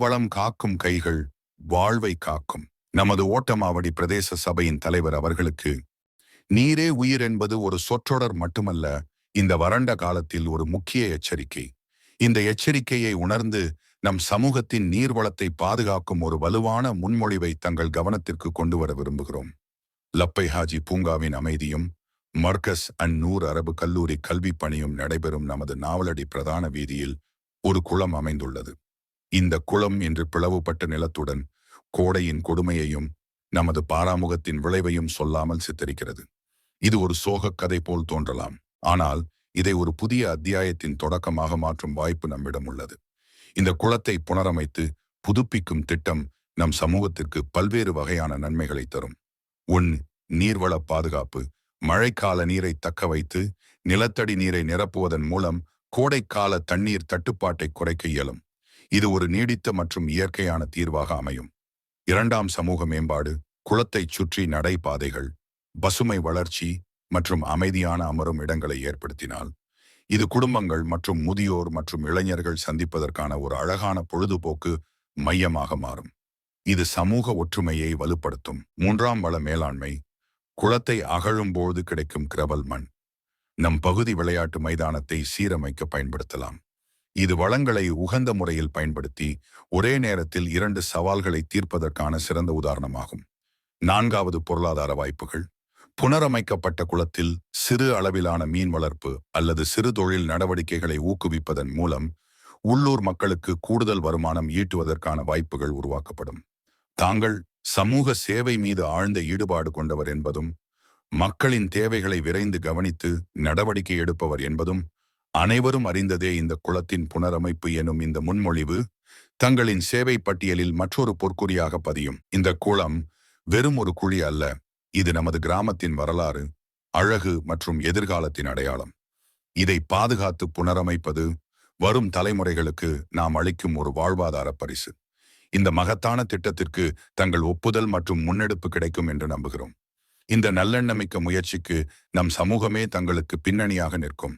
நீர்வளம் காக்கும் கைகள் வாழ்வை காக்கும். நமது ஓட்டமாவடி பிரதேச சபையின் தலைவர் அவர்களுக்கு நீரே உயிர் என்பது ஒரு சொற்றொடர் மட்டுமல்ல இந்த வறண்ட காலத்தில் ஒரு முக்கிய எச்சரிக்கை. இந்த எச்சரிக்கையை உணர்ந்து நம் சமூகத்தின் நீர்வளத்தை பாதுகாக்கும் ஒரு வலுவான முன்மொழிவை தங்கள் கவனத்திற்கு கொண்டு வர விரும்புகிறோம். லப்பை ஹாஜி பூங்காவின் அமைதியும் மர்கஸ் அண்ட் நூர் அரபு கல்லூரி கல்வி பணியும் நடைபெறும் நமது நாவலடி பிரதான வீதியில் ஒரு குளம் அமைந்துள்ளது. இந்த குளம் என்று பிளவுபட்ட நிலத்துடன் கோடையின் கொடுமையையும் நமது பாராமுகத்தின் விளைவையும் சொல்லாமல் சித்தரிக்கிறது. இது ஒரு சோகக் கதை போல் தோன்றலாம். ஆனால் இதை ஒரு புதிய அத்தியாயத்தின் தொடக்கமாக மாற்றும் வாய்ப்பு நம்மிடம் உள்ளது. இந்த குளத்தை புனரமைத்து புதுப்பிக்கும் திட்டம் நம் சமூகத்திற்கு பல்வேறு வகையான நன்மைகளை தரும். ஒன் நீர்வள பாதுகாப்பு மழைக்கால நீரை தக்க வைத்து நிலத்தடி நீரை நிரப்புவதன் மூலம் கோடைக்கால தண்ணீர் தட்டுப்பாட்டை குறைக்க இயலும். இது ஒரு நீடித்த மற்றும் இயற்கையான தீர்வாக அமையும். இரண்டாம் சமூக மேம்பாடு குளத்தைச் சுற்றி நடைபாதைகள் பசுமை வளர்ச்சி மற்றும் அமைதியான அமரும் இடங்களை ஏற்படுத்தினால் இது குடும்பங்கள் மற்றும் முதியோர் மற்றும் இளைஞர்கள் சந்திப்பதற்கான ஒரு அழகான பொழுதுபோக்கு மையமாக மாறும். இது சமூக ஒற்றுமையை வலுப்படுத்தும். மூன்றாம் வள மேலாண்மை குளத்தை அகழும்போது கிடைக்கும் கிரவல் மண். நம் பகுதி விளையாட்டு மைதானத்தை சீரமைக்க பயன்படுத்தலாம். இது வளங்களை உகந்த முறையில் பயன்படுத்தி ஒரே நேரத்தில் இரண்டு சவால்களை தீர்ப்பதற்கான சிறந்த உதாரணமாகும். நான்காவது பொருளாதார வாய்ப்புகள். புனரமைக்கப்பட்ட குளத்தில் சிறு அளவிலான மீன் வளர்ப்பு அல்லது சிறு தொழில் நடவடிக்கைகளை ஊக்குவிப்பதன் மூலம் உள்ளூர் மக்களுக்கு கூடுதல் வருமானம் ஈட்டுவதற்கான வாய்ப்புகள் உருவாக்கப்படும். தாங்கள் சமூக சேவை மீது ஆழ்ந்த ஈடுபாடு கொண்டவர் என்பதும் மக்களின் தேவைகளை விரைந்து கவனித்து நடவடிக்கை எடுப்பவர் என்பதும் அனைவரும் அறிந்ததே இந்த குளத்தின் புனரமைப்பு எனும் இந்த முன்மொழிவு தங்களின் சேவை பட்டியலில் மற்றொரு பொற்குறியாக பதியும். இந்த குளம் வெறும் ஒரு குழி அல்ல இது நமது கிராமத்தின் வரலாறு அழகு மற்றும் எதிர்காலத்தின் அடையாளம். இதை பாதுகாத்து புனரமைப்பது வரும் தலைமுறைகளுக்கு நாம் அளிக்கும் ஒரு வாழ்வாதார பரிசு. இந்த மகத்தான திட்டத்திற்கு தங்கள் ஒப்புதல் மற்றும் முன்னெடுப்பு கிடைக்கும் என்று நம்புகிறோம். இந்த நல்லெண்ணமிக்க முயற்சிக்கு நம் சமூகமே தங்களுக்கு பின்னணியாக நிற்கும்.